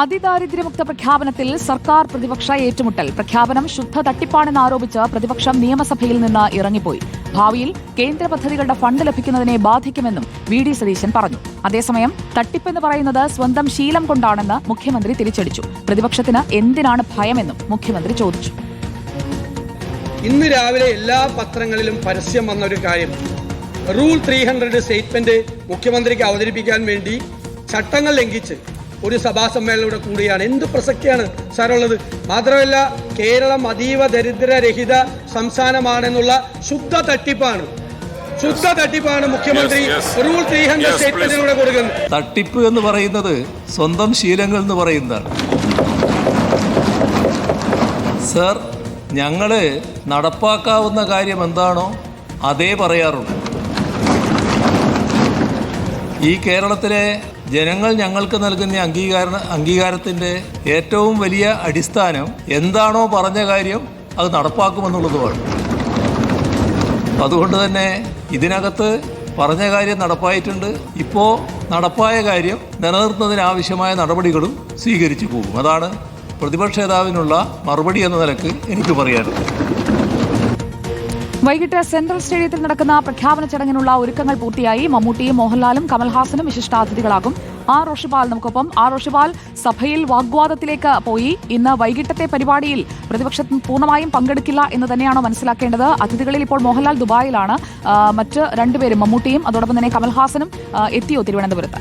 അതിദാരിദ്ര്യമുക്ത പ്രഖ്യാപനത്തിൽ സർക്കാർ പ്രതിപക്ഷ ഏറ്റുമുട്ടൽ. പ്രഖ്യാപനം ശുദ്ധ തട്ടിപ്പാണെന്ന് ആരോപിച്ച് പ്രതിപക്ഷം നിയമസഭയിൽ നിന്ന് ഇറങ്ങിപ്പോയി. ഭാവിയിൽ കേന്ദ്ര പദ്ധതികളുടെ ഫണ്ട് ലഭിക്കുന്നതിനെ ബാധിക്കുമെന്നും വി ഡി സതീശൻ പറഞ്ഞു. അതേസമയം തട്ടിപ്പെന്ന് പറയുന്നത് സ്വന്തം ശീലം കൊണ്ടാണെന്ന് മുഖ്യമന്ത്രി തിരിച്ചടിച്ചു. പ്രതിപക്ഷത്തിന് എന്തിനാണ് ഭയമെന്നും മുഖ്യമന്ത്രി ചോദിച്ചു. ഇന്ന് രാവിലെ എല്ലാ പത്രങ്ങളിലും പരസ്യം വന്ന ഒരു കാര്യം. റൂൾ ത്രീ ഹൺഡ്രഡ് സ്റ്റേറ്റ്മെന്റ് മുഖ്യമന്ത്രിക്ക് അവതരിപ്പിക്കാൻ വേണ്ടി ചട്ടങ്ങൾ ലംഘിച്ച് ഒരു സഭാ കൂടിയാണ്. കൂടുകയാണ് എന്ത് പ്രസക്തിയാണ് സാറുള്ളത്? മാത്രമല്ല കേരളം അതീവ ദരിദ്രരഹിത സംസ്ഥാനമാണെന്നുള്ള ശുദ്ധ തട്ടിപ്പാണ്. ശുദ്ധ തട്ടിപ്പാണ് മുഖ്യമന്ത്രി. റൂൾ ത്രീ ഹൺഡ്രഡ് സ്റ്റേറ്റ്മെന്റിലൂടെ കൊടുക്കുന്നത്. തട്ടിപ്പ് എന്ന് പറയുന്നത് സ്വന്തം ശീലങ്ങൾ എന്ന് പറയുന്നതാണ്. സർ ഞങ്ങൾ നടപ്പാക്കാവുന്ന കാര്യം എന്താണോ അതേ പറയാറുള്ളൂ. ഈ കേരളത്തിലെ ജനങ്ങൾ ഞങ്ങൾക്ക് നൽകുന്ന അംഗീകാര അംഗീകാരത്തിന്റെ ഏറ്റവും വലിയ അടിസ്ഥാനം എന്താണോ പറഞ്ഞ കാര്യം അത് നടപ്പാക്കുമെന്നുള്ളതുമാണ്. അതുകൊണ്ട് തന്നെ ഇതിനകത്ത് പറഞ്ഞ കാര്യം നടപ്പായിട്ടുണ്ട്. ഇപ്പോൾ നടപ്പായ കാര്യം നിലനിർത്തുന്നതിനാവശ്യമായ നടപടികളും സ്വീകരിച്ചു പോകും. അതാണ് പ്രതിപക്ഷ നേതാവിനുള്ള മറുപടി എന്ന നിലയ്ക്ക് എനിക്ക് പറയാനുള്ളത്. വൈകിട്ട് സെൻട്രൽ സ്റ്റേഡിയത്തിൽ നടക്കുന്ന പ്രഖ്യാപന ചടങ്ങിനുള്ള ഒരുക്കങ്ങൾ പൂർത്തിയായി. മമ്മൂട്ടിയും മോഹൻലാലും കമൽഹാസനും വിശിഷ്ടാതിഥികളാകും. ആർ. റോഷിപാൽ നമുക്കൊപ്പം. ആർ. റോഷിപാൽ സഭയിൽ വാഗ്വാദത്തിലേക്ക് പോയി. ഇന്ന് വൈകിട്ടത്തെ പരിപാടിയിൽ പ്രതിപക്ഷം പൂർണമായും പങ്കെടുക്കില്ല എന്ന് തന്നെയാണോ മനസ്സിലാക്കേണ്ടത്? അതിഥികളിൽ ഇപ്പോൾ മോഹൻലാൽ ദുബായിലാണ്. മറ്റ് രണ്ടുപേരും മമ്മൂട്ടിയും അതോടൊപ്പം തന്നെ കമൽഹാസനും എത്തിയോ തിരുവനന്തപുരത്ത്?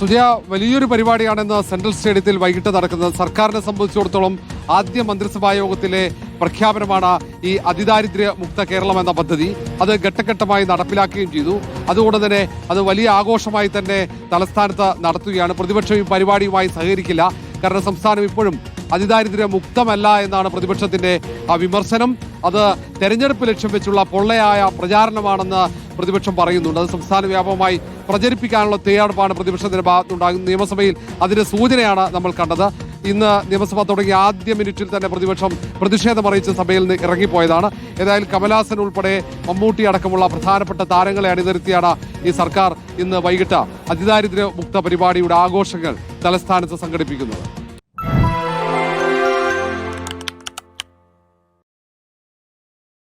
സുജയ വലിയൊരു പരിപാടിയാണെന്ന് സെൻട്രൽ സ്റ്റേഡിയത്തിൽ വൈകിട്ട് നടക്കുന്നത്. സർക്കാരിനെ സംബന്ധിച്ചിടത്തോളം ആദ്യ മന്ത്രിസഭാ യോഗത്തിലെ പ്രഖ്യാപനമാണ് ഈ അതിദാരിദ്ര്യ മുക്ത കേരളം എന്ന പദ്ധതി. അത് ഘട്ടഘട്ടമായി നടപ്പിലാക്കുകയും ചെയ്തു. അതുകൊണ്ട് തന്നെ അത് വലിയ ആഘോഷമായി തന്നെ തലസ്ഥാനത്ത് നടത്തുകയാണ്. പ്രതിപക്ഷം ഈ പരിപാടിയുമായി സഹകരിക്കില്ല. കാരണം സംസ്ഥാനം ഇപ്പോഴും അതിദാരിദ്ര്യ മുക്തമല്ല എന്നാണ് പ്രതിപക്ഷത്തിന്റെ വിമർശനം. അത് തെരഞ്ഞെടുപ്പ് ലക്ഷ്യം വെച്ചുള്ള പൊള്ളയായ പ്രചാരണമാണെന്ന് പ്രതിപക്ഷം പറയുന്നുണ്ട്. അത് സംസ്ഥാന വ്യാപകമായി പ്രചരിപ്പിക്കാനുള്ള തയ്യാറെടുപ്പാണ് പ്രതിപക്ഷത്തിന്റെ ഭാഗത്തുണ്ടാകുന്നത്. നിയമസഭയിൽ അതിന്റെ സൂചനയാണ് നമ്മൾ കണ്ടത്. ഇന്ന് നിയമസഭ തുടങ്ങിയ ആദ്യ മിനിറ്റിൽ തന്നെ പ്രതിപക്ഷം പ്രതിഷേധം അറിയിച്ച് സഭയിൽ നിന്ന് ഇറങ്ങിപ്പോയതാണ്. ഏതായാലും കമലാസൻ ഉൾപ്പെടെ മമ്മൂട്ടി അടക്കമുള്ള പ്രധാനപ്പെട്ട താരങ്ങളെ അണിനിരത്തിയാണ് ഈ സർക്കാർ ഇന്ന് വൈകിട്ട് അതിദാരിദ്ര്യ മുക്ത പരിപാടിയുടെ ആഘോഷങ്ങൾ തലസ്ഥാനത്ത് സംഘടിപ്പിക്കുന്നത്.